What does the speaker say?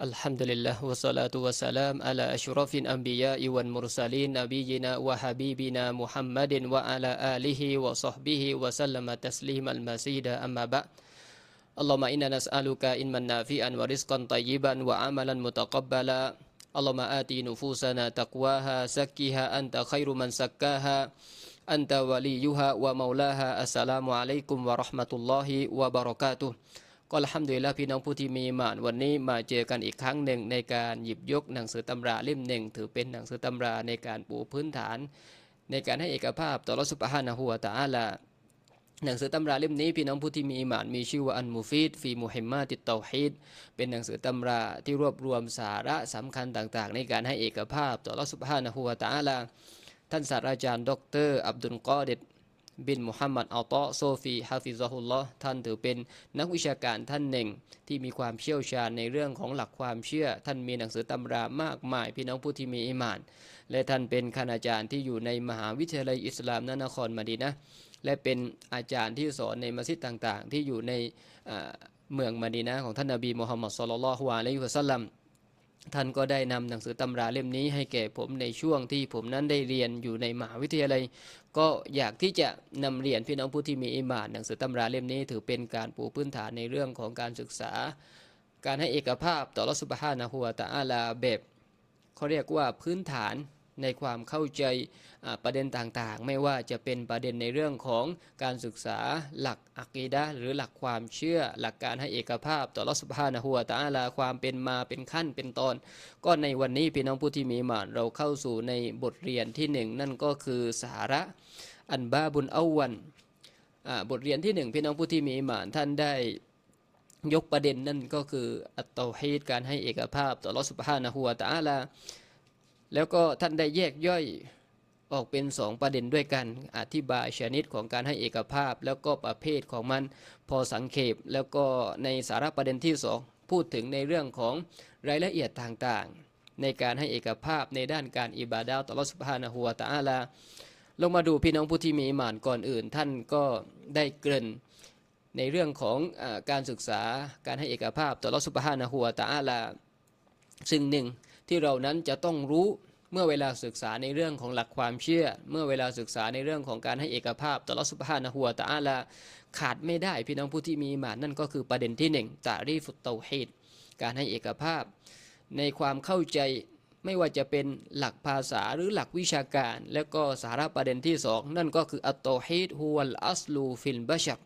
الحمد لله والصلاة والسلام على أشرف الأنبياء والمرسلين نبينا وحبيبنا محمد وعلى آله وصحبه وسلم تسليما مزيدا أما بعد اللهم إنا نسألك علما نافعا ورزقا طيبا وعملا متقبلا اللهم آت نفوسنا تقواها زكها أنت خير من زكاها أنت وليها ومولاها السلام عليكم ورحمة الله وبركاته ก็ละฮัมดุลิลละพี่น้องผู้ที่มีมานวันนี้มาเจอกันอีกครั้งหนึ่งในการหยิบยกหนังสือตำราเล่มหนึ่ง ถือเป็นหนังสือตำราในการปูพื้นฐาน ในการให้เอกภาพต่อรัสุภฮานะฮัวตาอาลาหนังสือตำราเล่มนี้พี่น้องผู้ที่มีอิมานมีชื่อว่าอันมูฟิดฟีมุฮิมมาติดเตาฮิดเป็นหนังสือตำราที่รวบรวมสาระสำคัญต่างๆ ในการให้เอกภาพต่อรัสุภฮานะฮัวตาอาลาท่านศาสตราจารย์ ดร อับดุลกอเดด บินมุฮัมมัดอัลตอโซฟีฮาฟิซะฮุลลอฮ์ท่านถือเป็นนักวิชาการท่านหนึ่ง ที่มีความเชี่ยวชาญในเรื่องของหลักความเชื่อ ท่านมีหนังสือตำรามากมาย พี่น้องผู้ที่มีอิมาน และท่านเป็นคณาจารย์ที่อยู่ในมหาวิทยาลัยอิสลามนนครมาดีนะและเป็นอาจารย์ที่สอนในมัสยิดต่างๆ ที่อยู่ในเมืองมาดีนะของท่านนบีมุฮัมมัดสุลลัลฮุอะลัยฮิวะสัลลัม ท่านก็ได้นำหนังสือตำราเล่มนี้ให้แก่ผมในช่วงที่ผมนั้นได้เรียนอยู่ในมหาวิทยาลัย ก็อยากที่จะนำเรียนพี่น้องผู้ที่มีอิมานหนังสือตำราเล่มนี้ ถือเป็นการปูพื้นฐานในเรื่องของการศึกษา การให้เอกภาพต่อรัสุบฮานะฮัวตาอาลาแบบเขาเรียกว่าพื้นฐาน ในความเข้าใจประเด็นต่างๆ ไม่ว่าจะเป็นประเด็นในเรื่องของการศึกษาหลักอักีดะหรือหลักความเชื่อ หลักการให้เอกภาพต่อรัสุภานะหัวตาลาความเป็นมาเป็นขั้นเป็นตอน ก็ในวันนี้พี่น้องผู้ที่มีมานเราเข้าสู่ในบทเรียนที่หนึ่งนั่นก็คือสาระอันบาบุญเอาวันบทเรียนที่หนึ่งพี่น้องผู้ที่มีมานท่านได้ยกประเด็นนั่นก็คืออัตโตฮีดการให้เอกภาพต่อรัสุภานะหัวตาลา แล้วก็ท่านได้แยกย่อยออกเป็นสองประเด็นด้วยกัน อธิบายชนิดของการให้เอกภาพ แล้วก็ประเภทของมันพอสังเขปแล้วก็ในสาระประเด็นที่สองพูดถึงในเรื่องของรายละเอียดต่างๆ ในการให้เอกภาพในด้านการอิบาดาต่อรัสุภานะฮัวตาอาลาลงมาดูพี่น้องผู้ที่มีอิมานก่อนอื่น ท่านก็ได้เกริ่นในเรื่องของอการศึกษาการให้เอกภาพต่อรัสุภานะฮัวตาอาลาซึ่งหนึ่งที่เรานั้นจะต้องรู้ เมื่อเวลาศึกษาในเรื่องของหลักความเชื่อ เมื่อเวลาศึกษาในเรื่องของการให้เอกภาพต่อรัสุภานะหัวตาอาลาขาดไม่ได้พี่น้องผู้ที่มีมานั่นก็คือประเด็นที่หนึ่งตารีฟุตเตาฮิดการให้เอกภาพ ในความเข้าใจไม่ว่าจะเป็นหลักภาษาหรือหลักวิชาการ แล้วก็สาระประเด็นที่สองนั่นก็คืออัตโตฮิดฮุวัลอัสลูฟิลบัชัก